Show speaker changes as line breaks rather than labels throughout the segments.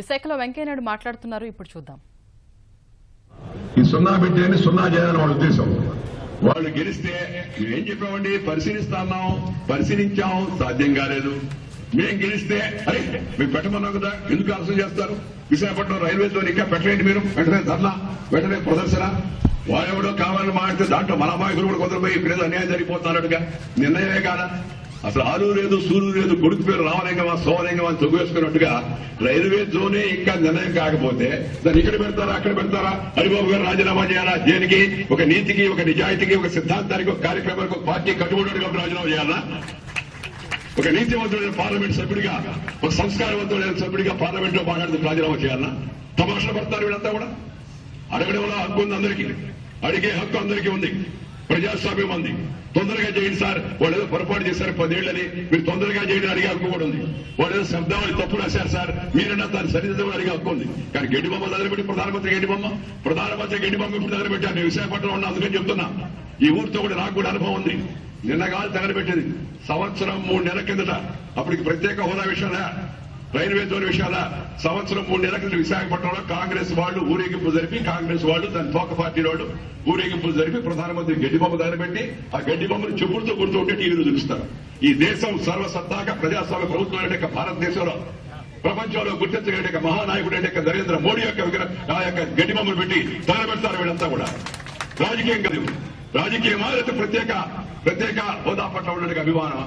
విశాఖలో వెంకయ్యనాయుడు మాట్లాడుతున్నారు ఇప్పుడు చూద్దాం.
ఈ సున్నా బిడ్డని సున్నా చేయాలని వాళ్ళ ఉద్దేశం. వాళ్ళు గెలిస్తే మేమేం చెప్పామండి? పరిశీలిస్తాన్నాం పరిశీలించాం సాధ్యం కాలేదు. మేం గెలిస్తే అరే మేము పెట్టమన్నాం కదా ఎందుకు ఆలస్యం చేస్తారు? విశాఖపట్నం రైల్వే ఇంకా పెట్టలేండి మీరు. వెంటనే ధర్నా వెంటనే ప్రదర్శన. వాడెవడో కావాలని మాట్లాడితే దాంట్లో మన అమాయకులు కూడా కొందరు పోయి ఇప్పుడు అన్యాయం జరిగిపోతున్నాడుగా నిర్ణయమే కాదా? అసలు ఆరు లేదు సూరు లేదు కొడుకు పేరు రామలింగమా సోమలింగమా అని తొగేసుకున్నట్టుగా రైల్వే జోనే ఇంకా నిర్ణయం కాకపోతే దాన్ని ఇక్కడ పెడతారా అక్కడ పెడతారా? హరిబాబు గారు రాజీనామా చేయాలా? దేనికి? ఒక నీతికి ఒక నిజాయితీకి ఒక సిద్ధాంతానికి ఒక కార్యక్రమానికి ఒక పార్టీ కట్టుబడి రాజీనామా చేయాలా? ఒక నీతివంతుడైన పార్లమెంట్ సభ్యుడిగా ఒక సంస్కారవంతుడైన సభ్యుడిగా పార్లమెంట్లో మాట్లాడుతూ రాజీనామా చేయాలా? తమాషా పడతారు వీళ్ళంతా కూడా? అడగడంలో హక్కు ఉంది అందరికీ. అడిగే హక్కు అందరికీ ఉంది. ప్రజాస్వామ్యం ఉంది. తొందరగా చేయండి సార్. వాళ్ళు ఏదో పొరపాటు చేశారు పదేళ్ళని మీరు తొందరగా చేయండి అడిగే హక్కు కూడా ఉంది. వాళ్ళు ఏదో శబ్దావళి తప్పు రాశారు సార్. మీరన్నా దాన్ని సరిదిద్దమని అడిగే హక్కు ఉంది. కానీ గడ్డి బొమ్మ దగ్గరపెట్టి ప్రధానమంత్రి గడ్డి బొమ్మ ప్రధానమంత్రి గడ్డి బొమ్మ ఇప్పుడు దగ్గరపెట్టాను నేను విశాఖపట్నంలో ఉన్నా అందుకని చెప్తున్నా. ఈ ఊరితో కూడా నాకు కూడా అనుభవం ఉంది. నిన్నగాలు తగలబెట్టేది. సంవత్సరం మూడు నెలల కిందట. అప్పటికి ప్రత్యేక హోదా విషయంలో రైల్వే జోన్ విషయాల సంవత్సరం మూడు నెలల క్రితం విశాఖపట్నంలో కాంగ్రెస్ వాళ్ళు ఊరేగింపు జరిపి కాంగ్రెస్ వాళ్ళు దాని తోక పార్టీ వాళ్ళు ఊరేగింపులు జరిపి ప్రధానమంత్రి గడ్డి బొమ్మ దగ్గరపెట్టి ఆ గడ్డి బొమ్మను చెప్పులతో కూర్చుంటే టీవీలో చూపిస్తారు. ఈ దేశం సర్వసత్తాక ప్రజాస్వామ్య ప్రభుత్వం అంటే భారతదేశంలో ప్రపంచంలో గుర్తించగలిగిన మహానాయకుడు అంటే నరేంద్ర మోడీ యొక్క విగ్రహం ఆ యొక్క గడ్డి బొమ్మను పెట్టి తగలబెడతారు వీళ్ళంతా కూడా. రాజకీయం కాదు. రాజకీయమా లేకపోతే ప్రత్యేక ప్రత్యేక హోదా పట్ల ఉండడానికి అభిమానం.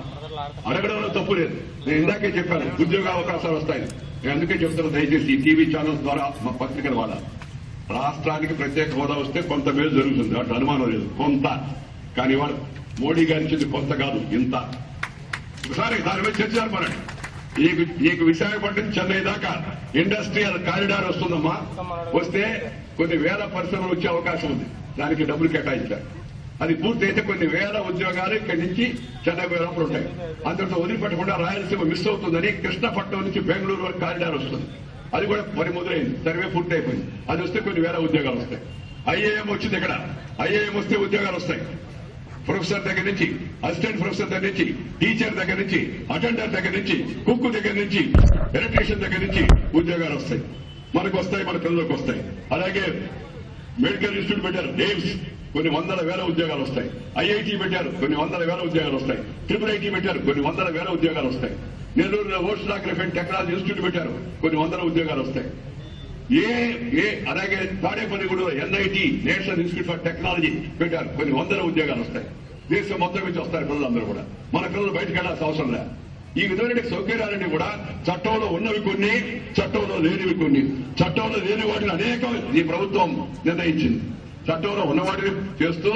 అడగడంలో తప్పు లేదు. నేను ఇందాకే చెప్పాను ఉద్యోగ అవకాశాలు వస్తాయి. నేను అందుకే చెప్తాను దయచేసి టీవీ ఛానల్స్ ద్వారా మా పత్రికల వాళ్ళ రాష్ట్రానికి ప్రత్యేక హోదా వస్తే కొంత మేలు జరుగుతుంది. అటు అనుమానం లేదు. కొంత. కానీ ఇవాళ మోడీ గారి ఇచ్చింది కొంత కాదు ఇంత. ఒకసారి దాని మీద చర్చ జరపనండి నీకు నీకు విశాఖపట్నం చెన్నై దాకా ఇండస్ట్రియల్ కారిడార్ వస్తుందమ్మా. వస్తే కొన్ని వేల పరిశ్రమలు వచ్చే అవకాశం ఉంది. దానికి డబ్బులు కేటాయించారు అది పూర్తి అయితే కొన్ని వేల ఉద్యోగాలు ఇక్కడి నుంచి చెన్నై పోయే లోపల ఉంటాయి. అందులో వదిలిపెట్టకుండా రాయలసీమ మిస్ అవుతుందని కృష్ణపట్నం నుంచి బెంగళూరు వరకు కారిడార్ వస్తుంది. అది కూడా పని మొదలైంది. సర్వే పూర్తి అయిపోయింది అది వస్తే కొన్ని వేల ఉద్యోగాలు వస్తాయి. ఐఏఎం వచ్చింది ఇక్కడ. ఐఏఎం వస్తే ఉద్యోగాలు వస్తాయి. ప్రొఫెసర్ దగ్గర నుంచి అసిస్టెంట్ ప్రొఫెసర్ దగ్గర నుంచి టీచర్ దగ్గర నుంచి అటెండర్ దగ్గర నుంచి కుక్కు దగ్గర నుంచి ఎలక్ట్రీషియన్ దగ్గర నుంచి ఉద్యోగాలు వస్తాయి. మనకు వస్తాయి మన పిల్లలకు వస్తాయి. అలాగే మెడికల్ ఇన్స్టిట్యూట్ పెట్టారు. ఎయిమ్స్ కొన్ని వందల వేల ఉద్యోగాలు వస్తాయి. ఐఐటి పెట్టారు కొన్ని వందల వేల ఉద్యోగాలు వస్తాయి. ట్రిపుల్ ఐటీ పెట్టారు కొన్ని వందల వేల ఉద్యోగాలు వస్తాయి. నెల్లూరులో ఓషనాగ్రఫీ అండ్ టెక్నాలజీ ఇన్స్టిట్యూట్ పెట్టారు కొన్ని వందల ఉద్యోగాలు వస్తాయి. ఏ ఏ అలాగే తాడేపల్లిగూడలో NIT national institute for technology పెట్టారు కొన్ని వందల ఉద్యోగాలు వస్తాయి. దేశం మొత్తం నుంచి వస్తారు పిల్లలందరూ కూడా. మన పిల్లలు బయటకు వెళ్ళాల్సిన అవసరం లే. ఈ విధమైన సౌకర్యాలన్నీ కూడా చట్టంలో ఉన్నవి కొన్ని చట్టంలో లేనివి కొన్ని. చట్టంలో లేని వాటిని అనేక ఈ ప్రభుత్వం నిర్ణయించింది. చట్టంలో ఉన్నవాడిని చేస్తూ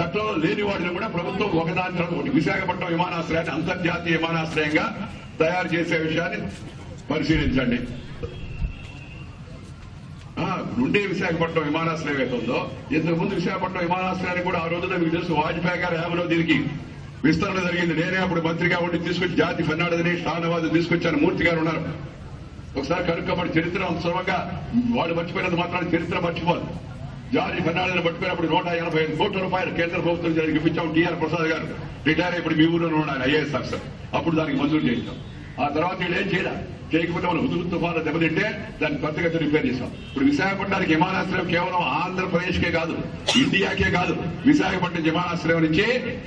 చట్టంలో లేని వాటిని కూడా ప్రభుత్వం ఒకదాని తర్వాత ఒకటి. విశాఖపట్నం విమానాశ్రయాన్ని అంతర్జాతీయ విమానాశ్రయంగా తయారు చేసే విషయాన్ని పరిశీలించండి. ఆ, విశాఖపట్నం విమానాశ్రయం ఏదో ఉందో ఇంతకు ముందు విశాఖపట్నం విమానాశ్రయానికి కూడా ఆ రోజున మీకు తెలుసు వాజ్పేయి గారు హేమలో దీనికి విస్తరణ జరిగింది. నేనే అప్పుడు మంత్రిగా ఉండి తీసుకొచ్చి జాతి ఫెర్నాడదని షానవాజ్ తీసుకొచ్చాను. మూర్తి గారు ఉన్నారు. ఒకసారి కనుక్కబడి చరిత్ర అంత సులభంగా వాళ్ళు మర్చిపోయినంత మాత్రాన్ని చరిత్ర మర్చిపోదు జార్జి ఫెర్నాండెస్ పట్టుకున్నప్పుడు నూట ఎనభై ఐదు కోట్ల రూపాయలు కేంద్ర ప్రభుత్వం జరిగి ఇప్పించాం. టీఆర్ ప్రసాద్ గారు రిటైర్ ఇప్పుడు మీ ఊరిలో ఉన్నాడు ఐఏఎస్ ఆఫీసర్. అప్పుడు దానికి మంజూరు చేయించాం. ఆ తర్వాత వీళ్ళు ఏం చేయాలి? చేయకపోతే మనం హుదురు తుఫాను దెబ్బతింటే దాన్ని కొత్తగా రిపేర్ చేస్తాం ఇప్పుడు విశాఖపట్నానికి విమానాశ్రయం కేవలం ఆంధ్రప్రదేశ్కే కాదు ఇండియాకే కాదు విశాఖపట్నం విమానాశ్రయం నుంచి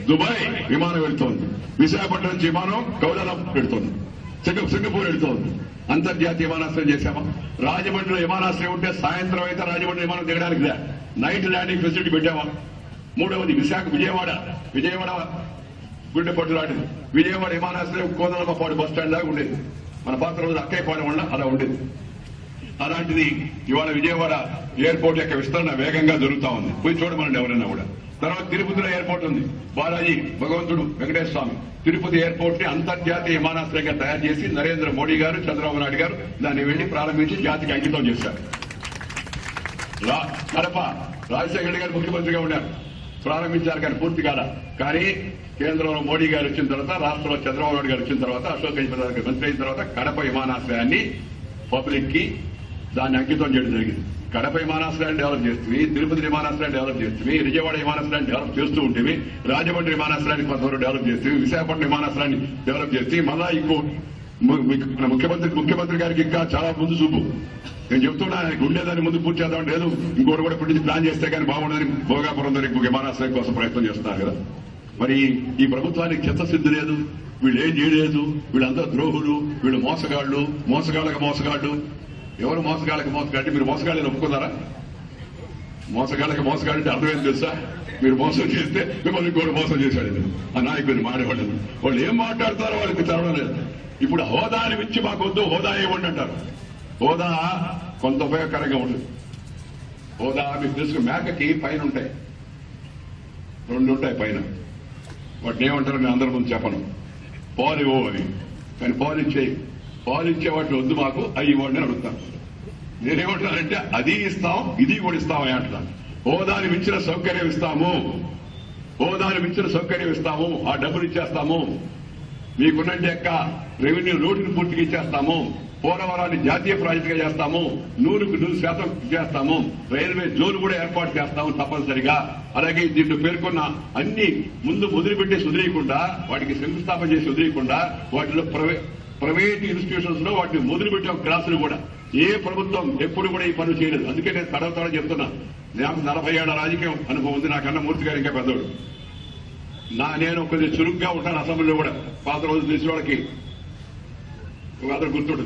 దుబాయ్ విమానం వెళ్తోంది. విశాఖపట్నం నుంచి విమానం కౌలాలం పెడుతోంది. సింగపూర్ వెళ్తోంది అంతర్జాతీయ విమానాశ్రయం చేశామా? రాజమండ్రిలో విమానాశ్రయం ఉంటే సాయంత్రం అయితే రాజమండ్రి విమానం దిగడానికి నైట్ ల్యాండింగ్ ఫెసిలిటీ పెట్టామా మూడవది విశాఖ విజయవాడ. విజయవాడ గుండెపట్టు లాంటిది. విజయవాడ విమానాశ్రయం కోదలమ్మపాడు బస్ స్టాండ్ దాకా ఉండేది. మన పాత రోజులు అక్కయ్యపాలెం వల్ల అలా ఉండేది. అలాంటిది ఇవాళ విజయవాడ ఎయిర్పోర్ట్ యొక్క విస్తరణ వేగంగా జరుగుతా ఉంది. పోయి చూడమనండి ఎవరైనా కూడా. తర్వాత తిరుపతిలో ఎయిర్పోర్ట్ ఉంది. బాలాజీ భగవంతుడు వెంకటేశ్వర స్వామి. తిరుపతి ఎయిర్పోర్ట్ని అంతర్జాతీయ విమానాశ్రయంగా తయారు చేసి నరేంద్ర మోడీ గారు చంద్రబాబు నాయుడు గారు దాన్ని వెళ్ళి ప్రారంభించి జాతికి అంకితం చేశారు. కడప రాజశేఖర రెడ్డి గారు ముఖ్యమంత్రిగా ఉన్నారు. ప్రారంభించారు కానీ పూర్తి కాల. కానీ కేంద్రంలో మోడీ గారు వచ్చిన తర్వాత రాష్ట్రంలో చంద్రబాబు నాయుడు గారు వచ్చిన తర్వాత అశోక్ గజపతి మంత్రి అయిన తర్వాత కడప విమానాశ్రయాన్ని పబ్లిక్కి దాన్ని అంకితం చేయడం జరిగింది. కడప విమానాశ్రయాన్ని డెవలప్ చేస్తుంది తిరుపతి విమానాశ్రయాన్ని డెవలప్ చేస్తుంది విజయవాడ విమానాశ్రయాన్ని డెవలప్ చేస్తూ ఉంటుంది రాజమండ్రి విమానాశ్రయాన్ని కొంతవరకు డెవలప్ చేస్తుంది విశాఖపట్నం విమానాశ్రయాన్ని డెవలప్ చేసి మళ్ళా ఇంకో మన ముఖ్యమంత్రి ముఖ్యమంత్రి గారికి ఇంకా చాలా ముందు చూపు. నేను చెప్తున్నా ఆయనకు ఉండేదాన్ని ముందు పూర్తి చేద్దాం లేదు. ఇంకోటి కూడా ఇప్పుడు ప్లాన్ చేస్తే కానీ బాగుండదని భోగాపురం దగ్గర విమానాశ్రయం కోసం ప్రయత్నం చేస్తున్నారు కదా. మరి ఈ ప్రభుత్వానికి చిత్తశుద్ధి లేదు. వీళ్ళు ఏం చేయలేదు. వీళ్ళంతా ద్రోహులు. వీళ్ళు మోసగాళ్ళు మోసగాళ్ళకి మోసగాళ్ళు ఎవరు మోసగాళ్ళకి మోసగాడి మీరు మోసగాళ్ళని ఒప్పుకున్నారా మోసగాళ్ళకి మోసగాళ్ళు అంటే అర్థమేం తెలుసా? మీరు మోసం చేస్తే మిమ్మల్ని కూడా మోసం చేశాడు ఆ నాయకుడిని మాడేవాళ్ళు వాళ్ళు ఏం మాట్లాడతారో వాళ్ళకి తెరవడం లేదు. ఇప్పుడు హోదాని మించి మాకు వద్దు హోదా ఇవ్వండి అంటారు. హోదా కొంత ఉపయోగకరంగా ఉండదు హోదా మీకు తెలుసు మేకకి పైన ఉంటాయి. రెండు ఉంటాయి పైన. వాటిని ఏమంటారు నేను అందరి ముందు చెప్పను. పాలు ఇవ్వు అని. కానీ పాలు ఇచ్చేయి పాలు ఇచ్చే వాటిని వద్దు మాకు అవి ఇవ్వండి అని అడుగుతాను. నేనేమంటానంటే అది ఇస్తాం ఇది కూడా ఇస్తామని అంటున్నాను హోదాని మించిన సౌకర్యం ఇస్తాము. హోదాని మించిన సౌకర్యం ఇస్తాము. ఆ డబ్బులు ఇచ్చేస్తాము. మీకున్నంటే యొక్క రెవెన్యూ లోటును పూర్తిగా ఇచ్చేస్తాము. పోలవరాన్ని జాతీయ ప్రాజెక్టుగా చేస్తాము. నూరుకు నూరు శాతం చేస్తాము. రైల్వే జోన్ కూడా ఏర్పాటు చేస్తాము తప్పనిసరిగా. అలాగే దీంట్లో పేర్కొన్న అన్ని ముందు ముదిరిపెట్టి వదిలేయకుండా వాటికి శంకుస్థాపన చేసి వదిలేయకుండా వాటిలో ప్రైవే- ప్రైవేట్ ఇన్స్టిట్యూషన్స్లో వాటిని మొదలుపెట్టాం క్లాసులు కూడా. ఏ ప్రభుత్వం ఎప్పుడు కూడా ఈ పనులు చేయలేదు. అందుకే నేను తడవ తడ చెప్తున్నా. నాకు నలభై ఏళ్ళ రాజకీయం అనుభవం ఉంది. నాకన్నా మూర్తి గారు ఇంకా పెద్దోడు. నా నేను కొద్దిగా చురుగ్గా ఉంటాను అసెంబ్లీలో కూడా. పాత రోజు తెలిసిన వాళ్ళకి అతను గుర్తుడు.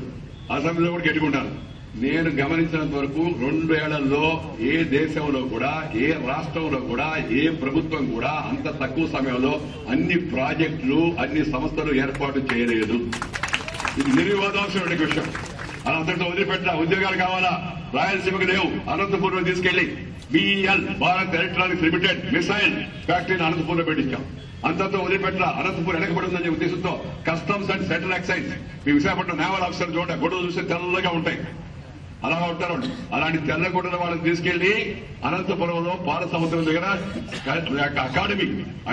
అసెంబ్లీలో కూడా గట్టికుంటాను. నేను గమనించినంత వరకు రెండు ఏళ్ళలో ఏ దేశంలో కూడా ఏ రాష్ట్రంలో కూడా ఏ ప్రభుత్వం కూడా అంత తక్కువ సమయంలో అన్ని ప్రాజెక్టులు అన్ని సంస్థలు ఏర్పాటు చేయలేదు. ఇది నిర్వివాదాంశమైన విషయం అలా అంతటితో వదిలిపెట్టిన ఉద్యోగాలు కావాలా? రాయలసీమకు లేవు. అనంతపూర్లో తీసుకెళ్ళి BEL Bharat electronics limited missile ఫ్యాక్టరీని అనంతపూర్లో పెట్టించాం. అంతతో వదిలిపెట్టిన అనంతపూర్ వెనకబడి ఉద్దేశంతో కస్టమ్స్ అండ్ సెంట్రల్ ఎక్సైజ్ మీ విశాఖపట్నం నేవల్ ఆఫీసర్ చూడ గొడవలు చూస్తే తెల్లగా ఉంటాయి. అలా ఉంటారు. అలాంటి తెల్లగొండల వాళ్ళని తీసుకెళ్ళి అనంతపురంలో పాల సముద్రం దగ్గర అకాడమీ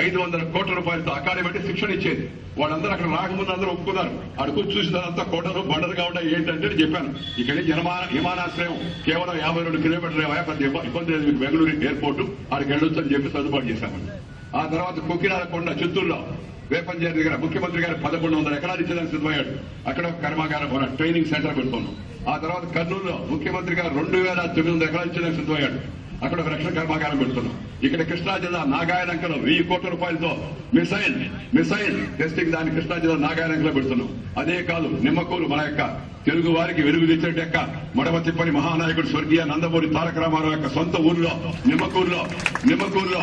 ఐదు వందల కోట్ల రూపాయలతో అకాడమీ అంటే శిక్షణ ఇచ్చేది. వాళ్ళందరూ అక్కడ రాకముందు అందరూ ఒప్పుకున్నారు. అడుగు తర్వాత కోటలు బండలుగా ఉంటాయి ఏంటంటే చెప్పాను. ఇక్కడ విమాన విమానాశ్రయం కేవలం యాభై రెండు కిలోమీటర్లు పెద్ద ఇబ్బంది లేదు. మీకు బెంగళూరు ఎయిర్పోర్ట్ అక్కడికి వెళ్ళొచ్చు అని చెప్పి సర్దుబాటు చేశామండి. ఆ తర్వాత కుక్కిరాల కొండ చిత్తూరులో వేపంజేరి దగ్గర ముఖ్యమంత్రి గారు పదకొండు వందల ఎకరాలు ఇచ్చేదానికి సిద్ధమయ్యాడు. అక్కడ ఒక కర్మాగారం ఒక ట్రైనింగ్ సెంటర్ పెడుతున్నాం. ఆ తర్వాత కర్నూలులో ముఖ్యమంత్రి గారు రెండు వేల తొమ్మిది వందల ఎకరాలు ఇచ్చేదానికి సిద్ధమయ్యాడు. అక్కడ ఒక రక్షణ కర్మాగారం పెడుతున్నాం. ఇక్కడ కృష్ణా జిల్లా నాగాయలంకలో వెయ్యి కోట్ల రూపాయలతో మిసైల్ మిసైల్ టెస్టింగ్ దాన్ని కృష్ణా జిల్లా నాగాయలంకలో పెడుతున్నాం. అదే కాదు నిమ్మకూరు మన యొక్క తెలుగు వారికి వెలుగు తెచ్చినట్టు యొక్క మడమ తిప్పని మహానాయకుడు స్వర్గీయ నందమూరి తారక రామారావు యొక్క సొంత ఊరిలో నిమ్మకూరులో నిమ్మకూరులో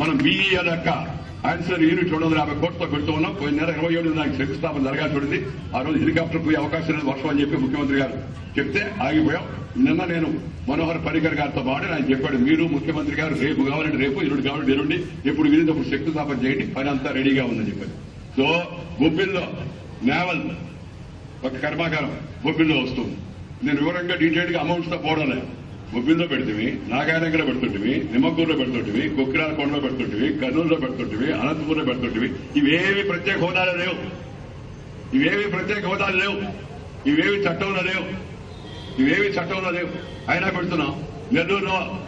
మనం బీఈఎల్ యొక్క ఆన్సర్ యూనిట్ రెండు వందల యాభై కోట్లతో పెడుతూ ఉన్నాం. పోయిన నెల ఇరవై ఏడు దానికి శంకుస్థాపన జరగాల్సి ఉంది ఆ రోజు హెలికాప్టర్ పోయే అవకాశం లేదు వర్షం అని చెప్పి ముఖ్యమంత్రి గారు చెప్తే ఆగిపోయాం. నిన్న నేను మనోహర్ పరికర్ గారితో పాటు ఆయన చెప్పాడు మీరు ముఖ్యమంత్రి గారు రేపు కావాలంటే రేపు ఇరుడు కావాలంటే ఎరుండి ఎప్పుడు వీరినప్పుడు శక్తిస్థాపన చేయండి. పని అంతా రెడీగా ఉందని చెప్పారు సో బొబ్బిల్లో నేవల్ ఒక కర్మాగారం బొబ్బిల్లో వస్తుంది. నేను వివరంగా డీటెయిల్గా గా అమౌంట్స్తో పోవడం లేదు. బొబ్బిల్లో పెడుతుంది నాగాయనగలో పెడుతుంటివి నిమ్మకూరులో పెడుతుంటివి కుక్కిరాల కొండలో పెడుతుంటివి కర్నూలులో పెడుతుంటివి అనంతపూర్లో పెడుతుంటివి. ఇవేవి ప్రత్యేక హోదాలు లేవు. ఇవేవి ప్రత్యేక హోదాలు లేవు. ఇవేవి చట్టంలో లేవు. ఇవేవి చట్టంలో లేవు. అయినా పెడుతున్నాం. నెల్లూరులో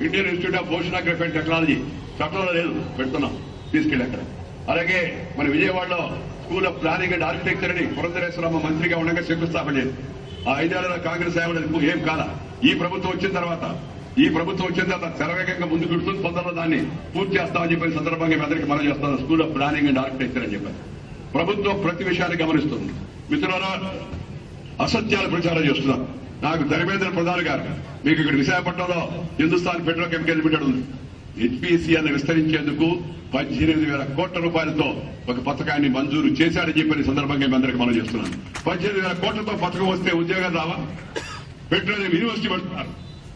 ఇండియన్ ఇన్స్టిట్యూట్ ఆఫ్ పోషణ అండ్ టెక్నాలజీ చట్టంలో లేదు. పెడుతున్నాం. తీసుకెళ్ళి అక్కడ. అలాగే మన విజయవాడలో school of planning and architecture అని పురంధరేశ్వరమ్మ మంత్రిగా ఉండగా శంకుస్థాపన చేసి ఆ ఐదేళ్ళలో కాంగ్రెస్ సేవలు ఏం కాదా ఈ ప్రభుత్వం వచ్చిన తర్వాత ఈ ప్రభుత్వం వచ్చిన తర్వాత శరవేగంగా ముందుకు పెడుతుంది తొందరలో దాన్ని పూర్తి చేస్తామని చెప్పిన సందర్భంగా మీ అందరికీ మనం చేస్తాను. School of planning and architecture అని చెప్పారు. ప్రభుత్వం ప్రతి విషయాన్ని గమనిస్తుంది. మిత్రులారా అసత్యాలు ప్రచారం చేస్తున్నారు. నాకు ధర్మేంద్ర ప్రధాన్ గారు మీకు ఇక్కడ విశాఖపట్నంలో హిందుస్థాన్ పెట్రోకెమికల్ లిమిటెడ్ ఉంది. హెచ్పిసిఎల్ విస్తరించేందుకు పద్దెనిమిది వేల కోట్ల రూపాయలతో ఒక పథకాన్ని మంజూరు చేశాడని చెప్పిన సందర్భంగా మీ అందరికీ మనం చేస్తున్నాను. పద్దెనిమిది వేల కోట్లతో పథకం వస్తే ఉద్యోగాలు రావా? పెట్రోలియం యూనివర్సిటీ పెడుతున్నారు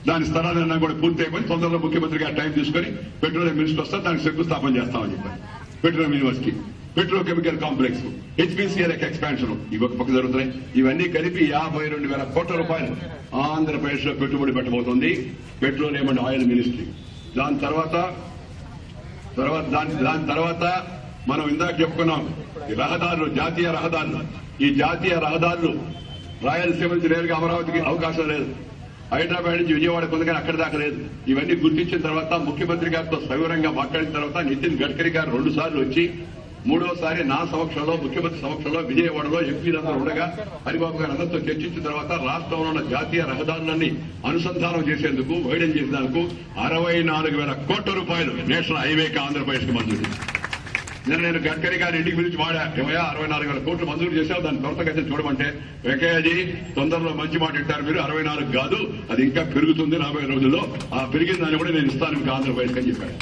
దాని స్థలాలన్నా కూడా పూర్తి అయిపోయి తొందరలో ముఖ్యమంత్రి గారు టైం తీసుకొని పెట్రోలియం మినిస్టర్ వస్తే దానికి శంకుస్థాపన చేస్తామని చెప్పారు. Petroleum university petrochemical complex HPCL expansion ఇవి ఒక పక్క జరుగుతున్నాయి. ఇవన్నీ కలిపి యాభై రెండు వేల కోట్ల రూపాయలు ఆంధ్రప్రదేశ్లో పెట్టుబడి పెట్టబోతోంది పెట్రోలియం అండ్ ఆయిల్ మినిస్ట్రీ. దాని తర్వాత తర్వాత దాని దాని తర్వాత మనం ఇందాక చెప్పుకున్నాం ఈ రహదారులు జాతీయ రహదారులు. ఈ జాతీయ రహదారులు రాయలసీమ నుంచి నేరుగా అమరావతికి అవకాశం లేదు. హైదరాబాద్ నుంచి విజయవాడ కొందగా అక్కడ దాకా లేదు. ఇవన్నీ గుర్తించిన తర్వాత ముఖ్యమంత్రి గారితో సవివరంగా మాట్లాడిన తర్వాత నితిన్ గడ్కరీ గారు రెండు సార్లు వచ్చి మూడోసారి నా సమక్షంలో ముఖ్యమంత్రి సమక్షంలో విజయవాడలో ఎంపీలందరూ ఉండగా హరిబాబు గారు అందరితో చర్చించిన తర్వాత రాష్ట్రంలో ఉన్న జాతీయ రహదారులన్నీ అనుసంధానం చేసేందుకు వైడెన్ చేసేందుకు అరవై నాలుగు వేల కోట్ల రూపాయలు నేషనల్ హైవేకి ఆంధ్రప్రదేశ్కి మంజూరు. నిన్న నేను గడ్కరీ గారి ఇంటికి పిలిచి వాడా ఏమయ్యా అరవై నాలుగు వేల కోట్లు మంజూరు చేశావు దాన్ని త్వరతగతి చూడమంటే వెంకయ్యజీ తొందరలో మంచి మాట ఇట్టారు మీరు అరవై నాలుగు కాదు అది ఇంకా పెరుగుతుంది రాబోయే రోజుల్లో. ఆ పెరిగిన దాన్ని కూడా నేను ఇస్తాను మీకు ఆంధ్రప్రదేశ్ అని చెప్పాడు.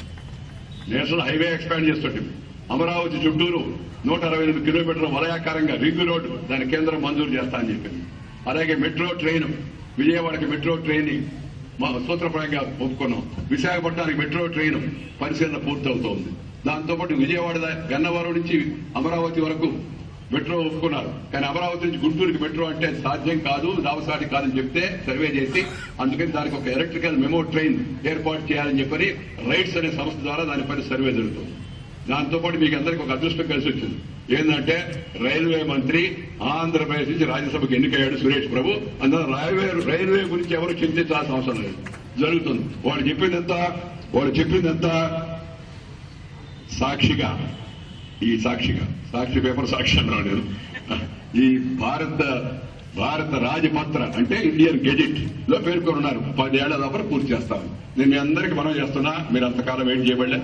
నేషనల్ హైవే ఎక్స్పాండ్ చేస్తుంటే అమరావతి చుట్టూరు నూట అరవై ఎనిమిది కిలోమీటర్ల వలయాకారంగా రింగ్ రోడ్డు దాని కేంద్రం మంజూరు చేస్తా అని చెప్పింది అలాగే మెట్రో ట్రైన్ విజయవాడకి మెట్రో ట్రైన్ మా సూత్రప్రాయంగా ఒప్పుకున్నాం. విశాఖపట్నానికి మెట్రో ట్రైన్ పరిశీలన పూర్తవుతోంది. దాంతోపాటు విజయవాడ గన్నవరం నుంచి అమరావతి వరకు మెట్రో ఒప్పుకున్నారు. కానీ అమరావతి నుంచి గుంటూరుకి మెట్రో అంటే సాధ్యం కాదు రావసాటి కాదని చెప్తే సర్వే చేసి అందుకని దానికి ఒక ఎలక్ట్రికల్ మెమో ట్రైన్ ఏర్పాటు చేయాలని చెప్పని రైట్స్ అనే సంస్థ ద్వారా దానిపైన సర్వే జరుగుతుంది. దాంతోపాటు మీకు అందరికి ఒక అదృష్టం కలిసి వచ్చింది. ఏంటంటే రైల్వే మంత్రి ఆంధ్రప్రదేశ్ నుంచి రాజ్యసభకు ఎన్నికయ్యాడు సురేష్ ప్రభు. అందులో రైల్వే రైల్వే గురించి ఎవరు చింతించాల్సిన అవసరం లేదు. జరుగుతుంది. వాళ్ళు చెప్పిందంతా వాళ్ళు చెప్పిందంతా సాక్షిగా ఈ సాక్షిగా సాక్షి పేపర్ సాక్షి అన్నాను నేను ఈ భారత భారత రాజపత్ర అంటే ఇండియన్ గెజెట్లో పేర్కొని ఉన్నారు పదేళ్ళ లోపల పూర్తి చేస్తాను నేను మీ అందరికీ మనం చేస్తున్నా మీరు అంతకాలం వెయిట్ చేయబడలే.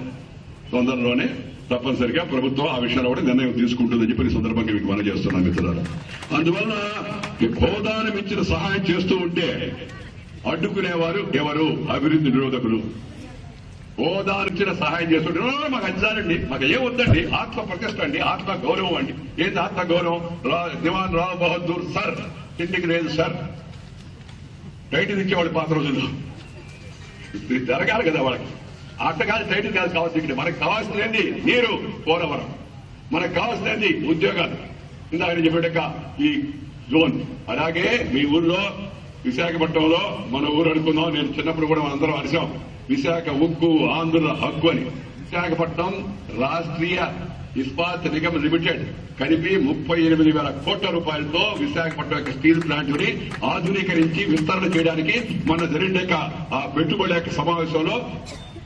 తొందరలోనే తప్పనిసరిగా ప్రభుత్వం ఆ విషయంలో కూడా నిర్ణయం తీసుకుంటుందని చెప్పి ఈ సందర్భంగా మీకు మనం చేస్తున్నాం మిత్రులారా. అందువల్ల హోదానం ఇచ్చిన సహాయం చేస్తూ ఉంటే అడ్డుకునేవారు ఎవరు? అభివృద్ధి నిరోధకులు. ఓదార్చిన సహాయం చేస్తుంటే మాకు అంచాలండి మాకు ఏం వద్దండి ఆత్మ ప్రతిష్ట అండి ఆత్మ గౌరవం అండి. ఏంటి ఆత్మ గౌరవం? దివాన్ రావ్ బహదూర్ సార్ ఇంటికి లేదు సార్. టైటిల్ ఇచ్చేవాడు పాత రోజుల్లో. ఇది జరగాలి కదా వాళ్ళకి. ఆటగాలి టైటిల్ కాదు కావాల్సింది ఇక్కడ మనకు కావాల్సింది నీరు పోలవరం. మనకు కావాల్సింది ఉద్యోగాలు. ఇందాక నేను చెప్పాక ఈ జోన్ అలాగే మీ ఊర్లో విశాఖపట్నంలో మన ఊరు అనుకుందాం నేను చిన్నప్పుడు కూడా మనందరం అరిసాం. విశాఖ ఉక్కు ఆంధ్రుల హక్కు అని. విశాఖపట్నం రాష్ట్రీయ ఇస్పాత్ నిగమ్ లిమిటెడ్ కలిపి ముప్పై ఎనిమిది వేల కోట్ల రూపాయలతో విశాఖపట్నం యొక్క స్టీల్ ప్లాంట్ని ఆధునీకరించి విస్తరణ చేయడానికి మన జరిగిన ఆ పెట్టుబడి యొక్క సమావేశంలో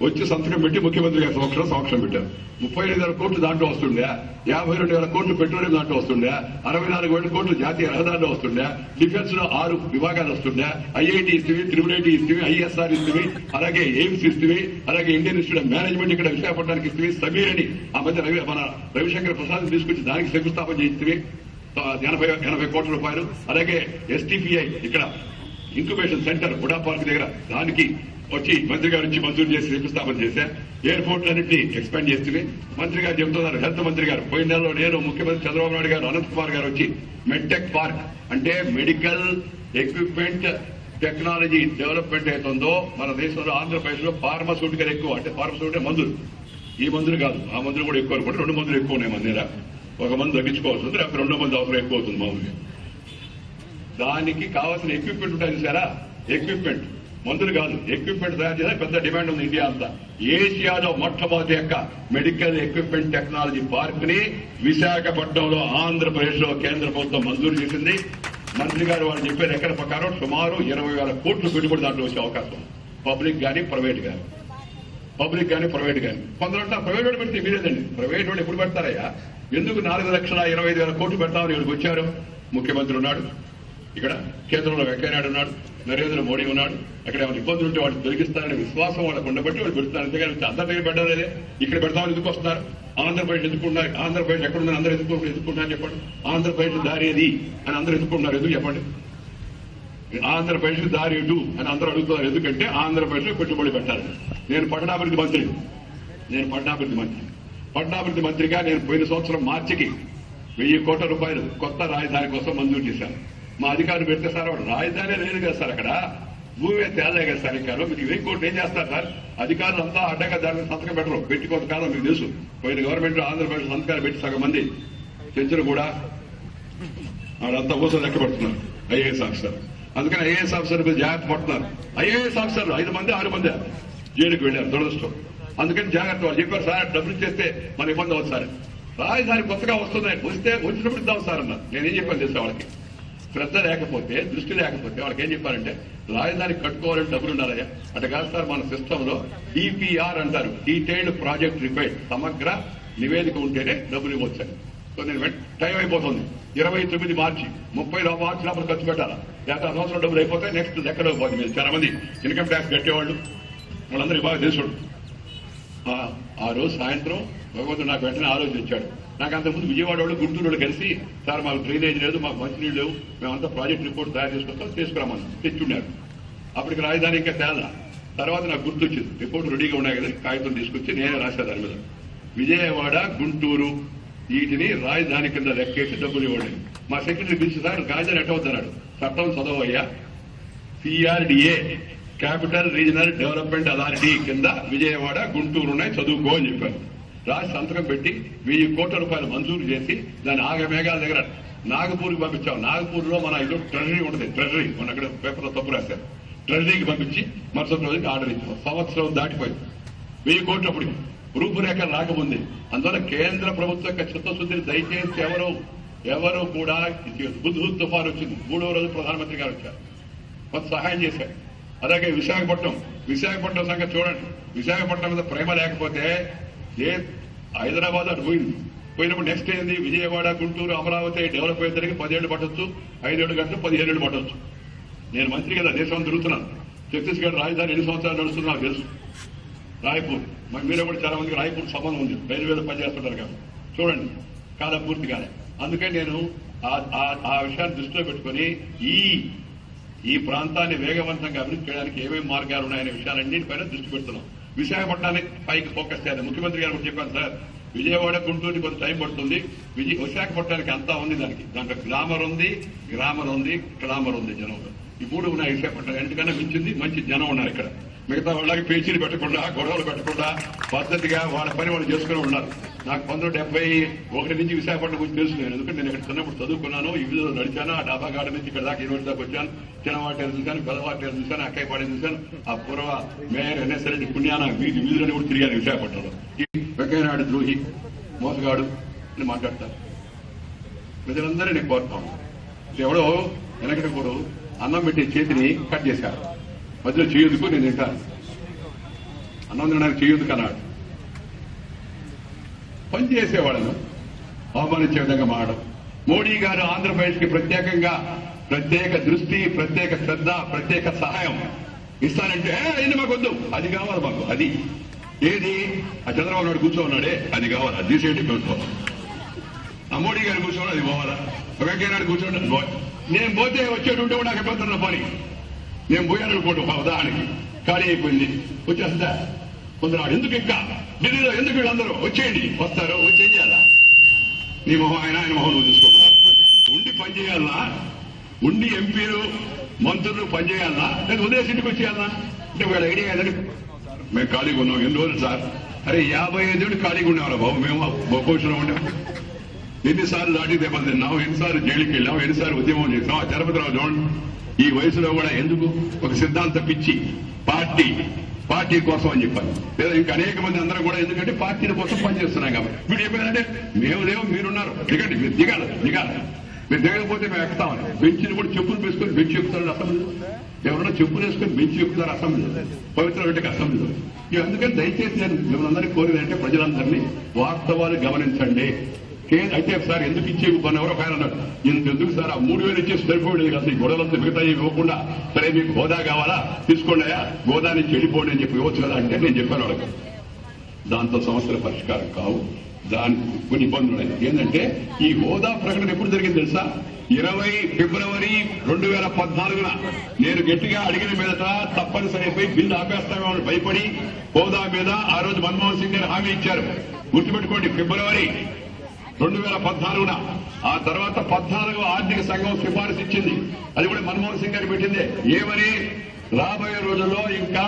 వచ్చి సంతకం పెట్టి ముఖ్యమంత్రి గారి సమక్షంలో సమక్షం పెట్టారు. ముప్పై ఐదు వేల కోట్లు దాంట్లో వస్తుండే. యాభై రెండు వేల కోట్లు పెట్రోలియం దాంట్లో వస్తుండే. అరవై నాలుగు వేల కోట్లు జాతీయ రహదారిలో వస్తుండే. డిఫెన్స్లో ఆరు విభాగాలు వస్తుండే. ఐఐటి ఇస్తుంది త్రిబుల్ ఐటీ ఇస్తుంది ఐఎస్ఆర్ ఇస్తుంది అలాగే ఎయిమ్స్ ఇస్తుంది అలాగే ఇండియన్ ఇన్స్టిట్యూట్ ఆఫ్ మేనేజ్మెంట్ ఇక్కడ విశాఖపట్నానికి ఇస్తుంది సమీర్ అని ఆ మధ్య రవి మన రవిశంకర్ ప్రసాద్ తీసుకొచ్చి దానికి శంకుస్థాపన చేస్తుంది ఎనభై ఎనభై కోట్ల రూపాయలు. అలాగే ఎస్టీపీఐ ఇక్కడ ఇంక్యుబేషన్ సెంటర్ బుడా పార్క్ దగ్గర దానికి వచ్చి మంత్రి గారు వచ్చి మంజూరు చేసి శంకుస్థాపన చేశా ఎయిర్పోర్ట్ అన్నింటినీ ఎక్స్పాండ్ చేస్తే మంత్రి గారు చెబుతున్నారు హెల్త్ మంత్రి గారు పోయిన నెలలో నేను ముఖ్యమంత్రి చంద్రబాబు నాయుడు గారు అనంత్ కుమార్ గారు వచ్చి మెడ్టెక్ పార్క్ అంటే మెడికల్ ఎక్విప్మెంట్ టెక్నాలజీ డెవలప్మెంట్ అవుతుందో మన దేశంలో ఆంధ్రప్రదేశ్లో ఫార్మస్యూటికల్ ఎక్కువ అంటే ఫార్మస్యూటికల్ మందులు. ఈ మందులు కాదు ఆ మందులు కూడా ఎక్కువ అనుకుంటే రెండు మందులు ఎక్కువ ఉన్నాయి మన దగ్గర. ఒక మందు తగ్గించుకోవాల్సి ఉంది లేకపోతే రెండో మంది అవసరం ఎక్కువ అవుతుంది మామూలుగా. దానికి కావాల్సిన ఎక్విప్మెంట్ ఉంటుంది చూసారా? ఎక్విప్మెంట్ మందులు కాదు ఎక్విప్మెంట్ తయారు చేసే పెద్ద డిమాండ్ ఉంది ఇండియా అంతా. ఏషియాలో మొట్టమొదటి యొక్క మెడికల్ ఎక్విప్మెంట్ టెక్నాలజీ పార్క్ని విశాఖపట్నంలో ఆంధ్రప్రదేశ్లో కేంద్ర ప్రభుత్వం మంజూరు చేసింది. మంత్రి గారు వాళ్ళు చెప్పే లెక్కల ప్రకారం సుమారు ఇరవై వేల కోట్లు పెట్టుబడి దాంట్లో వచ్చే అవకాశం పబ్లిక్ గాని ప్రైవేట్ గాని. పబ్లిక్ కానీ ప్రైవేట్ కానీ కొందరు అంటారు ప్రైవేట్ వాడు పెడితే మీరేదండి ప్రైవేట్ వాడు ఎప్పుడు పెడతారయ్యా? ఎందుకు నాలుగు లక్షల ఇరవై ఐదు వేల కోట్లు పెడతామని ఇక్కడికి వచ్చారు? ముఖ్యమంత్రి ఉన్నాడు. ఇక్కడ కేంద్రంలో వెంకయ్యనాయుడు ఉన్నాడు నరేంద్ర మోడీ ఉన్నాడు. అక్కడ ఏమైనా ఇబ్బందులు ఉంటే వాళ్ళు తొలగిస్తారనే విశ్వాసం వాళ్ళకు ఉండబట్టి వాళ్ళు పెడుతున్నారు. అంతేగాని అందరి దగ్గర పెట్టలేదే ఇక్కడ పెడతామని ఎందుకు వస్తున్నారు? ఆంధ్రప్రదేశ్ ఎందుకున్నారు ఆంధ్రప్రదేశ్ ఎక్కడున్నారు అందరూ ఎందుకు ఎందుకుంటున్నారు చెప్పండి. ఆంధ్రప్రదేశ్ దారి ఏది అని అందరూ ఎదుర్కొంటున్నారు ఎందుకు చెప్పండి? ఆంధ్రప్రదేశ్ దారి ఎటు అని అందరూ అడుగుతున్నారు. ఎందుకంటే ఆంధ్రప్రదేశ్లో పెట్టుబడి పెట్టాలి. నేను పట్టణాభివృద్ధి మంత్రి. నేను పట్టణాభివృద్ధి మంత్రి. పట్టణాభివృద్ధి మంత్రిగా నేను పోయిన సంవత్సరం మార్చికి వెయ్యి కోట్ల రూపాయలు కొత్త రాజధాని కోసం మంజూరు చేశాను. మా అధికారులు పెడితే సార్ వాడు రాజధాని లేదు కదా సార్ అక్కడ. భూమి తేలే కదా సార్ ఇంకా మీకు ఇవే కోర్టు ఏం చేస్తారు సార్? అధికారులు అంతా అడ్డగా దాని సంతకం పెట్టరు. పెట్టి కొంతకాలం మీకు తెలుసు. పోయిన గవర్నమెంట్ ఆంధ్రప్రదేశ్ సంతకాలు పెట్టి సగం మంది చర్చలు కూడా వాళ్ళంతా ఊసలు లెక్క పెడుతున్నారు ఐఏఎస్ ఆఫీసర్ అందుకని ఐఏఎస్ ఆఫీసర్ మీద జాగ్రత్త పడుతున్నారు. ఐఏఎస్ ఆఫీసర్ ఐదు మంది ఆరు మంది జైలుకి వెళ్ళారు దురదృష్టం. అందుకని జాగ్రత్త వాళ్ళు చెప్పారు సార్ డబ్బులు చేస్తే మన ఇబ్బంది అవుతుంది సార్. రాజధాని కొత్తగా వస్తుంది వస్తే వచ్చినప్పుడు ఇద్దాం సార్ అన్నారు. నేనేం చెప్పాను తెలుసా వాళ్ళకి? శ్రద్ధ లేకపోతే దృష్టి లేకపోతే వాళ్ళకి ఏం చెప్పారంటే రాజధాని కట్టుకోవాలంటే డబ్బులు ఉండాలయ్యా. అటు కాదు సార్ మన సిస్టమ్లో డిపిఆర్ అంటారు. డీటెయిల్డ్ ప్రాజెక్ట్ రిపేర్ సమగ్ర నివేదిక ఉంటేనే డబ్బులు ఇవ్వచ్చని. సో నేను టైం అయిపోతుంది. ఇరవై తొమ్మిది మార్చి. ముప్పై మార్చి లోపల ఖర్చు పెట్టాలా? లేకపోతే ఆ సంవత్సరం డబ్బులు అయిపోతే నెక్స్ట్ ఎక్కడ పోతుంది? మీరు చాలా మంది ఇన్కమ్ ట్యాక్స్ కట్టేవాళ్ళు. వాళ్ళందరికీ బాగా తెలుసుడు ఆ- రోజు సాయంత్రం భగవంతుడు నాకు వెంటనే ఆలోచించాడు నాకు అంతకుముందు విజయవాడ వాళ్ళు గుంటూరు వాళ్ళు కలిసి సార్ మాకు డ్రైనేజ్ లేదు మాకు మంచినీళ్ళు లేవు మేమంతా ప్రాజెక్ట్ రిపోర్ట్ తయారు చేసుకుంటాం తీసుకురామని తెచ్చున్నారు అప్పటికి రాజధాని ఇంకా తేలా తర్వాత నాకు గుర్తొచ్చింది రిపోర్ట్ రెడీగా ఉన్నాయి కదా కాగితం తీసుకొచ్చి నేనే రాశా దాని మీద. విజయవాడ గుంటూరు వీటిని రాజధాని కింద లెక్కేసి డబ్బులు ఇవ్వండి. మా సెక్రటరీ పిలిచి సార్ రాజధాని ఎట్టవద్దన్నాడు. చట్టం చదవయ్యా. CRDA capital regional development authority కింద విజయవాడ గుంటూరు ఉన్నాయి చదువుకో అని చెప్పారు రాసి సంతకం పెట్టి వెయ్యి కోట్ల రూపాయలు మంజూరు చేసి దాని ఆగమేఘాల దగ్గర నాగపూర్కి పంపించాం. నాగపూర్లో మన ఇది ట్రెజరీ ఉంటుంది. ట్రెజరీ మన అక్కడ పేపర్లో తప్పు రాశారు. ట్రెజరీకి పంపించి మరుసటి రోజుకి ఆర్డర్ ఇచ్చాం. సంవత్సరం దాటిపోయింది. వెయ్యి కోట్లు అప్పటికి రూపురేఖలు రాకముంది. అందువల్ల కేంద్ర ప్రభుత్వ యొక్క చిత్తశుద్ధిని దయచేసి ఎవరు ఎవరు కూడా బుద్ధు తుఫాన్ వచ్చింది. మూడో రోజు ప్రధానమంత్రి గారు వచ్చారు. కొంత సహాయం చేశారు. అలాగే విశాఖపట్నం. విశాఖపట్నం సంగతి చూడండి. విశాఖపట్నం మీద ప్రేమ లేకపోతే ఏ? హైదరాబాద్ అటు పోయింది. పోయినప్పుడు నెక్స్ట్ ఏంది? విజయవాడ గుంటూరు అమరావతి డెవలప్ అయ్యేసరికి పదిహేడు పట్టొచ్చు. ఐదేళ్ళు గంటలు పదిహేను పట్టొచ్చు. నేను మంత్రి కదా దేశం తిరుగుతున్నాను. ఛత్తీస్గఢ్ రాజధాని ఎన్ని సంవత్సరాలు నడుస్తున్నా తెలుసు. రాయపూర్. మరి మీరు కూడా చాలా మందికి రాయపూర్ సంబంధం ఉంది. రైల్వేలో పనిచేస్తుంటారు కదా. చూడండి. కాలం పూర్తి కాలే అందుకే నేను ఆ- ఆ- విషయాన్ని దృష్టిలో పెట్టుకొని ఈ ఈ ప్రాంతాన్ని వేగవంతంగా అభివృద్ధి చేయడానికి ఏమేమి మార్గాలు ఉన్నాయనే విషయాలన్నింటిపైన దృష్టి పెడుతున్నాం. విశాఖపట్నాన్ని పైకి ఫోకస్ చేయాలి. ముఖ్యమంత్రి గారు చెప్పాను సార్ విజయవాడ గుంటూరుకి కొంత టైం పడుతుంది. విజయ విశాఖపట్నానికి అంతా ఉంది దానికి. దాంట్లో గ్లామర్ ఉంది గ్రామర్ ఉంది క్లామర్ ఉంది జనంలో ఈ మూడు ఉన్నాయి విశాఖపట్నం. ఎందుకన్నా మించింది? మంచి జనం ఉన్నారు ఇక్కడ. మిగతా వాళ్ళకి పేచీలు పెట్టకుండా గొడవలు పెట్టకుండా పద్ధతిగా వాళ్ళ పని వాళ్ళు చేసుకుని ఉన్నారు. నాకు పంతొమ్మిది డెబ్బై ఒకటి నుంచి విశాఖపట్నం గురించి తెలుసు నేను. ఎందుకంటే నేను ఇక్కడ చిన్నప్పుడు చదువుకున్నాను. ఈ వీధిలో నడిచాను. ఆ డాబా గార్డెన్ నుంచి ఇక్కడ దాకా యూనివర్సిటీ దాకా వచ్చాను. చిన్నవాటి చూశాను. పెద్దవాటి చూశాను. అక్కయ్య పాడి చూశాను. ఆ పూర్వ మేయర్ ఎన్ఎస్ రెడ్డి పుణ్యాన వీధి వీధులని కూడా తిరిగాను విశాఖపట్నంలో. ఈ వెంకయ్యనాయుడు ద్రోహి మోసగాడు అని మాట్లాడతారు. ప్రజలందరూ నేను కోరుతాను. ఎవడో వెనకటి కూడా అన్నం పెట్టే చేతిని కట్ చేశారు. మధ్యలో చేయొద్దుకు నేను తింటాను. అన్నం తినడానికి చేయొద్దుకు అన్నాడు పనిచేసేవాళ్ళను అవమానించే విధంగా మారడం. మోడీ గారు ఆంధ్రప్రదేశ్కి ప్రత్యేకంగా ప్రత్యేక దృష్టి ప్రత్యేక శ్రద్ధ ప్రత్యేక సహాయం ఇస్తానంటే "ఏ, ఇది మాకు వద్దు. అది కావాలి మాకు. అది. ఏది? ఆ చంద్రబాబు నాయుడు కూర్చోన్నాడే అది కావాలి. అది తీసేయండి ప్రభుత్వం. ఆ మోడీ గారు కూర్చోవడం అది పోవాలా? వెంకయ్య నాయుడు కూర్చోండి. నేను పోతే వచ్చేటుంటే కూడా నాకు ఇబ్బంది ఉన్న పని. నేను పోయాను అనుకోండి ఉదాహరణకి. ఖాళీ అయిపోయింది. వచ్చేస్తా కొందరు ఎందుకు ఇంకా ఢిల్లీలో ఎందుకు వీళ్ళందరూ? వచ్చేయండి. వస్తారు? వచ్చి ఏం చేయాలా నీ మొహం ఆయన ఆయన మొహం నువ్వు చూసుకుంటున్నారు ఉండి పనిచేయాలా ఉండి ఎంపీలు మంత్రులు పనిచేయాలా లేదా ఉదయం ఇంటికి వచ్చేయాలా? అంటే వీళ్ళ ఐడియా ఏదంటే మేము ఖాళీగా ఉన్నాం. ఎన్ని రోజులు సార్? అరే యాభై ఐదేళ్ళు ఖాళీగా ఉండేవాళ్ళ బాబు. మేము బొక్కోషంలో ఉండాం ఎన్నిసార్లు లాఠీ దెబ్బలు తిన్నాం ఎన్నిసార్లు జైలుకి వెళ్ళాం ఎన్నిసార్లు ఉద్యమం చేసాం ఆ తిరుపతిరావు చూడండి ఈ వయసులో కూడా ఎందుకు? ఒక సిద్ధాంత పిచ్చి పార్టీ పార్టీ కోసం అని చెప్పారు లేదా ఇంకా అనేక మంది అందరూ కూడా ఎందుకంటే పార్టీల కోసం పనిచేస్తున్నాం కాబట్టి. వీడు చెప్పారంటే మేము లేవు మీరున్నారు. దిగండి మీరు దిగాలి దిగాలి. మీరు దిగకపోతే మేము ఎక్కుతామని బెంచ్ని కూడా చెప్పులు వేసుకొని బెంచ్ ఎక్కుతారు అసెంబ్లీ ఎవరన్నా చెప్పులు వేసుకొని బెంచ్ ఎక్కుతారు అసెంబ్లీ పవిత్ర రెడ్డికి అసెంబ్లీలో ఇక అందుకని దయచేసి నేను మిమ్మల్ని అందరినీ కోరేదంటే ప్రజలందరినీ వాస్తవాలు గమనించండి. అయితే సార్ ఎందుకు ఇచ్చే కొన్ని ఎవరో ఒక ఆయన అన్నాడు ఎందుకు సార్? ఆ మూడు వేలు ఇచ్చేసి సరిపోయింది కదా ఈ గొడవలంతా మిగతా ఇవ్వకుండా. సరే మీకు హోదా కావాలా? తీసుకోండి అయ్యా. హోదా నుంచి వెళ్ళిపోండి అని చెప్పి ఇవ్వచ్చు కదా అంటే నేను చెప్పాను వాళ్ళకి. దాంతో సమస్యల పరిష్కారం కావు. దాని కొన్ని ఇబ్బందులు ఉన్నాయి ఏంటంటే ఈ హోదా ప్రకటన ఎప్పుడు జరిగింది తెలుసా? ఇరవై ఫిబ్రవరి రెండు వేల పద్నాలుగున. నేను గట్టిగా అడిగిన మీదట తప్పనిసరి అయిపోయి బిల్లు ఆపేస్తామని భయపడి హోదా మీద ఆ రోజు మన్మోహన్ సింగ్ గారు హామీ ఇచ్చారు. గుర్తుపెట్టుకోండి ఫిబ్రవరి రెండు వేల పద్నాలుగున. ఆ తర్వాత పద్నాలుగు ఆర్థిక సంఘం సిఫారసు ఇచ్చింది. అది కూడా మన్మోహన్ సింగ్ గారు పెట్టింది. ఏమని? రాబోయే రోజుల్లో ఇంకా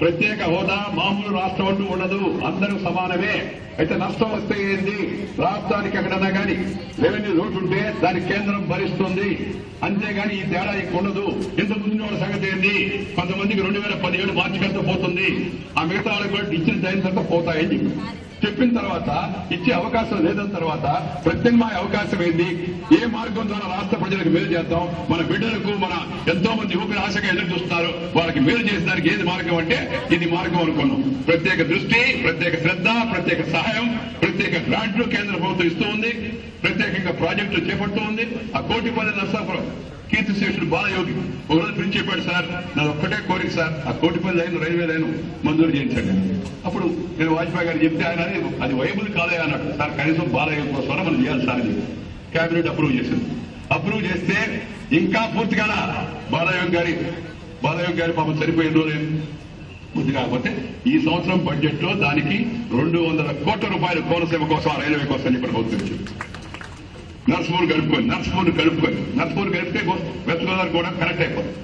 ప్రత్యేక హోదా మామూలు రాష్ట్రం అంటూ ఉండదు. అందరూ సమానమే. అయితే నష్టం వస్తే ఏంది? రాష్ట్రానికి ఎక్కడన్నా కానీ రెవెన్యూ లోటు ఉంటే దాని కేంద్రం భరిస్తుంది. అంతేగాని ఈ తేడా ఇక్కడ ఉండదు. ఇంత ముందు వాళ్ళ సంగతి ఏంది? కొంతమందికి రెండు వేల పదిహేడు మార్చి కంతా పోతుంది. ఆ మిగతా వాళ్ళకి కూడా ఇచ్చిన టైం తర్వాత పోతాయని చెప్పి. చెప్పిన తర్వాత ఇచ్చే అవకాశం లేదని తర్వాత ప్రత్యామ్నాయ అవకాశం ఏంది? ఏ మార్గం ద్వారా రాష్ట్ర ప్రజలకు మేలు చేద్దాం? మన బిడ్డలకు మన ఎంతో మంది యువకులు ఆశగా ఎదురు చూస్తున్నారు. వాళ్ళకి మేలు చేసేదానికి ఏది మార్గం అంటే ఇది మార్గం అనుకున్నాం. ప్రత్యేక దృష్టి ప్రత్యేక శ్రద్ధ ప్రత్యేక సహాయం ప్రత్యేక గ్రాంట్లు కేంద్ర ప్రభుత్వం ఇస్తూ ఉంది. ప్రత్యేకంగా ప్రాజెక్టులు చేపడుతూ ఉంది. ఆ కోటి పది నర్సాపురం కీర్తి శేషుడు బాలయోగి ఒక రోజు పిలిచి చెప్పాడు సార్ నాది ఒక్కటే కోరిక సార్. ఆ కోటిపల్లి లైన్ రైల్వే లైన్ మంజూరు చేయించండి. అప్పుడు నేను వాజ్పేయి గారు చెప్తే ఆయన అది- వైబుల్ కాలే అన్నాడు. సార్ కనీసం బాలయోగి కోసం మనం చేయాలి సార్ అని కేబినెట్ అప్రూవ్ చేసింది. అప్రూవ్ చేస్తే ఇంకా పూర్తిగా బాలయోగి గారి బాలయోగి గారి పాపం సరిపోయిన రోజు పూర్తి కాకపోతే ఈ సంవత్సరం బడ్జెట్లో దానికి రెండు వందల కోట్ల రూపాయలు కోనసీమ కోసం రైల్వే కోసం ఇప్పుడు ప్రభుత్వం నర్స్పూర్ కలుపుకొని నర్స్పూర్ కలుపుకొని నర్స్పూర్ కలిపితే గో- వెస్ట్ గోదావరి కూడా కనెక్ట్ అయిపోతుంది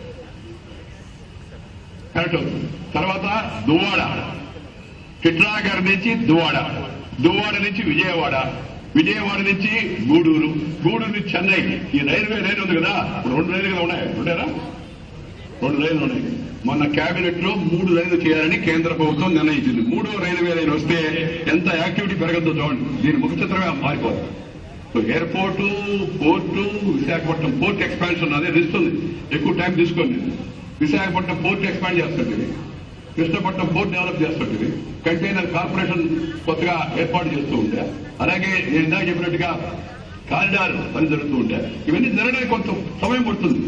కరెక్ట్ తర్వాత దువ్వాడ. చిట్రాగర్ నుంచి దువ్వాడ. దువ్వాడ నుంచి విజయవాడ. విజయవాడ నుంచి గూడూరు. గూడూరు నుంచి చెన్నై. ఈ రైల్వే లైన్ ఉంది కదా రెండు రైలు కదా ఉన్నాయి. ఉండేరా రెండు రైళ్ళు ఉన్నాయి. మొన్న కేబినెట్లో మూడు రైలు చేయాలని కేంద్ర ప్రభుత్వం నిర్ణయించింది. మూడో రైల్వే లైన్ వస్తే ఎంత యాక్టివిటీ పెరగద్దో చూడండి. దీని ముఖ చిత్రమే మారిపోతుంది airport port Visakhapatnam. Port expansion అదే ఇస్తుంది ఎక్కువ టైం తీసుకోండి. విశాఖపట్నం పోర్ట్ ఎక్స్పాండ్ చేస్తుంది. కృష్ణపట్నం పోర్ట్ డెవలప్ చేస్తుంటుంది కంటైనర్ కార్పొరేషన్ కొత్తగా ఏర్పాటు చేస్తూ ఉంటే అలాగే నేను ఇందాక చెప్పినట్టుగా కారిడార్ పని జరుగుతూ ఉంటే ఇవన్నీ జరగడానికి కొంత సమయం పడుతుంది.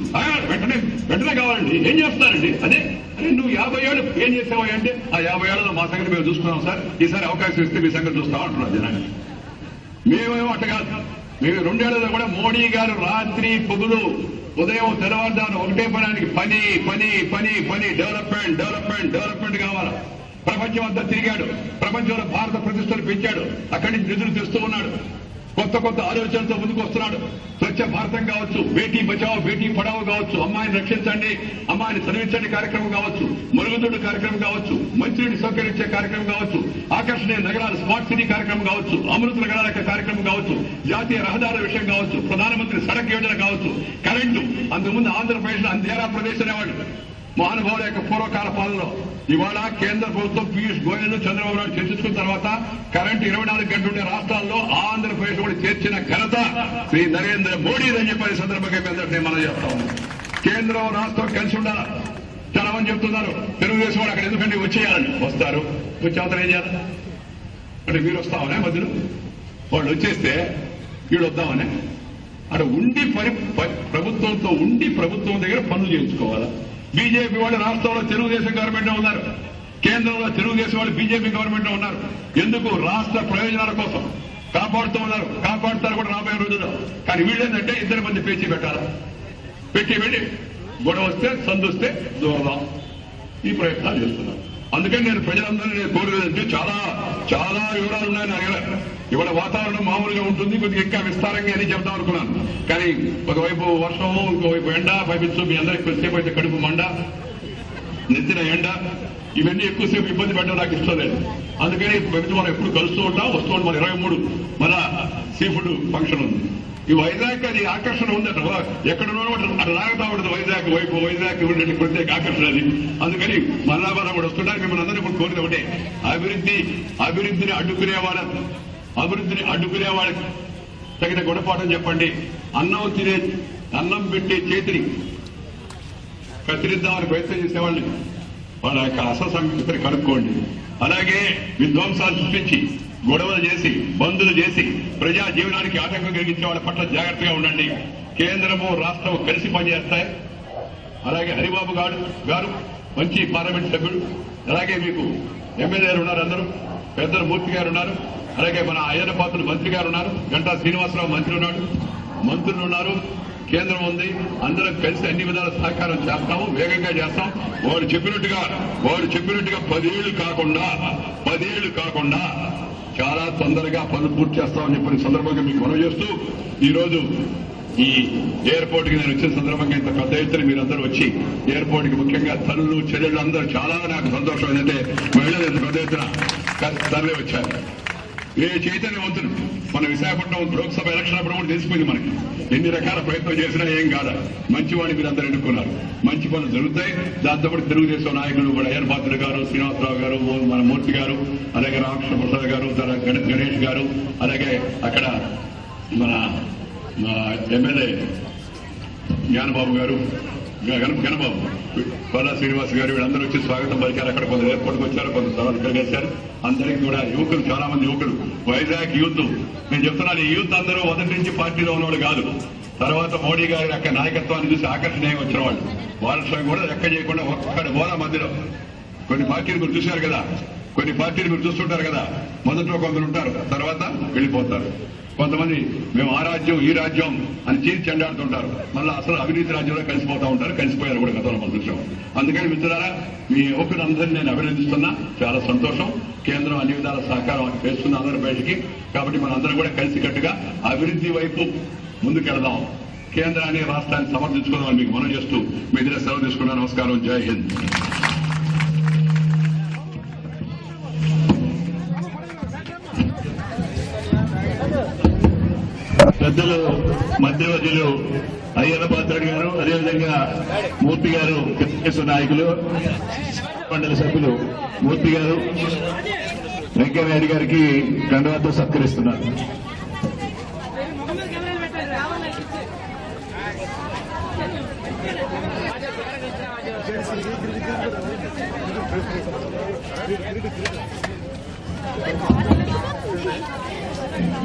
వెంటనే వెంటనే కావాలండి. ఏం చేస్తారండి అదే అరే నువ్వు యాభై ఏళ్ళు ఏం చేసావా అంటే ఆ యాభై ఏళ్ళలో మా సంగతి మేము చూసుకున్నాం సార్. ఈసారి అవకాశం ఇస్తే మీ సంగతి చూస్తాం అంటున్నారు జనాన్ని మేమేమో అట్ట కాదు. మేము రెండేళ్ళలో కూడా మోడీ గారు రాత్రి పొగులు ఉదయం తెల్లవారుజాము ఒకటే పనానికి పని పని పని పని డెవలప్మెంట్ డెవలప్మెంట్ డెవలప్మెంట్ కావాలి? ప్రపంచం అంతా తిరిగాడు. ప్రపంచంలో భారత ప్రతిష్టలు పెంచాడు. అక్కడి నుంచి నిధులు తెస్తూ ఉన్నాడు. కొత్త కొత్త ఆలోచనలతో ముందుకు వస్తున్నాడు. స్వచ్ఛ భారతం కావచ్చు బేటీ బచావో బేటీ పడావో కావచ్చు అమ్మాయిని రక్షించండి అమ్మాయిని చదివించండి కార్యక్రమం కావచ్చు మరుగుదొడ్డు కార్యక్రమం కావచ్చు మంచినీటి సౌకర్యం ఇచ్చే కార్యక్రమం కావచ్చు ఆకర్షణీయ నగరాలు స్మార్ట్ సిటీ కార్యక్రమం కావచ్చు అమృత నగరాల యొక్క కార్యక్రమం కావచ్చు జాతీయ రహదారుల విషయం కావచ్చు ప్రధానమంత్రి సడక్ యోజన కావచ్చు కరెంటు అంతకుముందు ఆంధ్రప్రదేశ్లో అంధేరా ప్రదేశ్ అనేవాడు మహానుభావుల యొక్క పూర్వకాల పాలనలో. ఇవాళ కేంద్ర ప్రభుత్వం పీయూష్ గోయల్ చంద్రబాబు నాయుడు చర్చించుకున్న తర్వాత కరెంటు ఇరవై నాలుగు గంటలు ఉండే రాష్ట్రాల్లో ఆంధ్రప్రదేశ్ కూడా చేర్చిన ఘనత శ్రీ నరేంద్ర మోడీ అని చెప్పని సందర్భంగా మేము మనం చేస్తాం కేంద్రం రాష్ట్రం కలిసి ఉండాలి? చాలా మంది చెప్తున్నారు తెలుగుదేశం వాళ్ళు అక్కడ ఎందుకంటే వచ్చేయాలని? వస్తారు. వచ్చే ఏం చేయాలి? అంటే మీరు వస్తామనే మధ్యలో. వాళ్ళు వచ్చేస్తే వీడు వద్దామనే అక్కడ ఉండి పరి ప్రభుత్వంతో ఉండి ప్రభుత్వం దగ్గర పనులు చేయించుకోవాలా? బీజేపీ వాళ్ళు రాష్ట్రంలో తెలుగుదేశం గవర్నమెంట్ ఉన్నారు. కేంద్రంలో తెలుగుదేశం వాళ్ళు బీజేపీ గవర్నమెంట్ ఉన్నారు. ఎందుకు? రాష్ట్ర ప్రయోజనాల కోసం. కాపాడుతూ ఉన్నారు కాపాడుతారు కూడా రాబోయే రోజుల్లో. కానీ వీళ్ళేంటంటే ఇద్దరు మంది పేచీ పెట్టాలి? పెట్టి వెళ్ళి గొడవ వస్తే సందుస్తే దూరదాం ఈ ప్రయత్నాలు చేస్తున్నారు. అందుకని నేను ప్రజలందరినీ నేను కోరేదంటే చాలా చాలా వివరాలు ఉన్నాయి నా ఇవాళ వాతావరణం మామూలుగా ఉంటుంది కొద్దిగా ఇంకా విస్తారంగా అని చెప్దాం అనుకున్నాను. కానీ ఒకవైపు వర్షము ఇంకోవైపు ఎండ పైపించు మీ అందరికి కొద్దిసేపు అయితే కడుపు మండ నెత్తిన ఎండ. ఇవన్నీ ఎక్కువసేపు ఇబ్బంది పెట్టడం నాకు ఇష్టం లేదు. అందుకని ప్రతి మనం ఎప్పుడు కలుస్తూ ఉంటాం వస్తూ ఉంటాం. మన ఇరవై మూడు మన సీ ఫుడ్ ఫంక్షన్ ఉంది. ఈ వైజాగ్ అది ఆకర్షణ ఉంది అట్లా ఎక్కడ అట్లా లాగుతా వైజాగ్ వైపు వైజాగ్ ఉండే ప్రత్యేక ఆకర్షణ అది అందుకని మల్లాబాద్ కూడా వస్తుంటారు. మిమ్మల్ని అందరూ ఇప్పుడు కోరిన ఒకటే అభివృద్ధి అభివృద్ధిని అడ్డుకునే వాళ్ళ అభివృద్ధిని అడ్డుకునే వాళ్ళకి తగిన గుణపాఠం చెప్పండి. అన్నం తినే అన్నం పెట్టే చేతిని కత్తిరిద్దామని ప్రయత్నం చేసేవాళ్ళని వాళ్ళ యొక్క అసంగతిని కనుక్కోండి. అలాగే విధ్వంసాలు సృష్టించి గొడవలు చేసి బంధులు చేసి ప్రజా జీవనానికి ఆటంకం కలిగించే వాళ్ళ పట్ల జాగ్రత్తగా ఉండండి. కేంద్రము రాష్ట్రము కలిసి పనిచేస్తాయి. అలాగే హరిబాబు గారు గారు మంచి పార్లమెంట్ సభ్యుడు. అలాగే మీకు ఎమ్మెల్యేలు ఉన్నారు అందరూ. పెద్దలు మూర్తి గారు ఉన్నారు. అలాగే మన అయ్యన్న పాత్రుడు మంత్రి గారు ఉన్నారు. గంటా శ్రీనివాసరావు మంత్రి ఉన్నాడు. మంత్రులు ఉన్నారు. కేంద్రం ఉంది. అందరం కలిసి అన్ని విధాల సహకారం చేస్తాము. వేగంగా చేస్తాం. వాడు చెప్పినట్టుగా వాడు చెప్పినట్టుగా పదేళ్ళు కాకుండా పదేళ్ళు కాకుండా చాలా తొందరగా పనులు పూర్తి చేస్తామని చెప్పిన సందర్భంగా మీకు మనవి చేస్తూ ఈరోజు ఈ ఎయిర్పోర్ట్కి నేను వచ్చిన సందర్భంగా ఇంత పెద్ద ఎత్తున మీరందరూ వచ్చి ఎయిర్పోర్ట్కి ముఖ్యంగా తల్లులు చెల్లెళ్ళు అందరూ చాలా నాకు సంతోషం ఏంటంటే మహిళలు ఇంత పెద్ద ఎత్తున తరలి వచ్చారు ఏ చైతన్యవంతులు మన విశాఖపట్నం లోక్సభ ఎలక్షన్ అప్పుడు కూడా తెలిసిపోయింది మనకి. ఎన్ని రకాల ప్రయత్నం చేసినా ఏం కాదు? మంచి వాడిని మీరు అందరూ ఎన్నుకున్నారు. మంచి పనులు జరుగుతాయి. దాంతో పాటు తెలుగుదేశం నాయకులు కూడా ఏర్పాత్రుడు గారు శ్రీనివాసరావు గారు మన మూర్తి గారు అలాగే రామకృష్ణ ప్రసాద్ గారు గణేష్ గారు అలాగే అక్కడ మన ఎమ్మెల్యే జ్ఞానబాబు గారు గణబాబు పల్లా శ్రీనివాస్ గారు వీళ్ళందరూ వచ్చి స్వాగతం పలికారు. అక్కడ కొందరు ఎయిర్పోర్ట్కి వచ్చారు కొంత స్థలాలు ఇక్కడ చేశారు అందరికీ కూడా యువకులు చాలా మంది యువకులు. Vizag youth. నేను చెప్తున్నాను ఈ యూత్ అందరూ మొదటి నుంచి పార్టీలో ఉన్నవాళ్ళు కాదు. తర్వాత మోడీ గారి యొక్క నాయకత్వాన్ని చూసి ఆకర్షణీయంగా వచ్చిన వాళ్ళు. వాళ్ళ కూడా లెక్క చేయకుండా ఒక్కడ హోదా మధ్యలో. కొన్ని పార్టీలు మీరు చూశారు కదా? కొన్ని పార్టీలు మీరు చూస్తుంటారు కదా? మొదట్లో కొందరు ఉంటారు తర్వాత వెళ్ళిపోతారు. కొంతమంది మేము ఆ రాజ్యం ఈ రాజ్యం అని చీరి చెండాడుతుంటారు. మళ్ళీ అసలు అవినీతి రాజ్యంలో కలిసిపోతా ఉంటారు కలిసిపోయారు కూడా గతంలో మన దృశ్యం అందుకని మిత్రులారా మీ యువకులందరినీ నేను అభినందిస్తున్నా. చాలా సంతోషం. కేంద్రం అన్ని విధాల సహకారం చేస్తున్న ఆంధ్రప్రదేశ్కి కాబట్టి మనందరం కూడా కలిసికట్టుగా అభివృద్ధి వైపు ముందుకెళ్దాం. కేంద్రాన్ని రాష్ట్రాన్ని సమర్థించుకుందామని మీకు మనం చేస్తూ మీ దగ్గర సెలవు తీసుకున్నా నమస్కారం. జై హింద్.
పెద్దలు మధ్యవర్తులు అయ్యన్న పాత్రుడు గారు అదేవిధంగా మూర్తి గారు తెలుగుదేశం నాయకులు మండలి సభ్యులు మూర్తి గారు వెంకయ్యనాయుడు గారికి కండువాతో సత్కరిస్తున్నారు.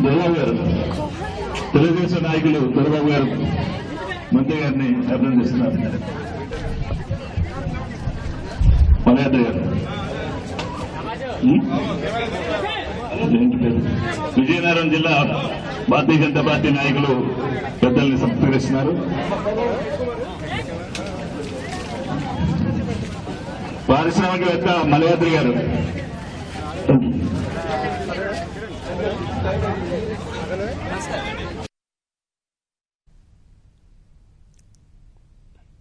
దొరబాబు గారు. తెలుగుదేశం నాయకులు చంద్రబాబు గారు మంత్రి గారిని అభినందిస్తున్నారు. మలయాద్రి గారు. విజయనగరం జిల్లా భారతీయ జనతా పార్టీ నాయకులు పెద్దల్ని సత్కరిస్తున్నారు పారిశ్రామికవేత్త మలయాద్రి గారు.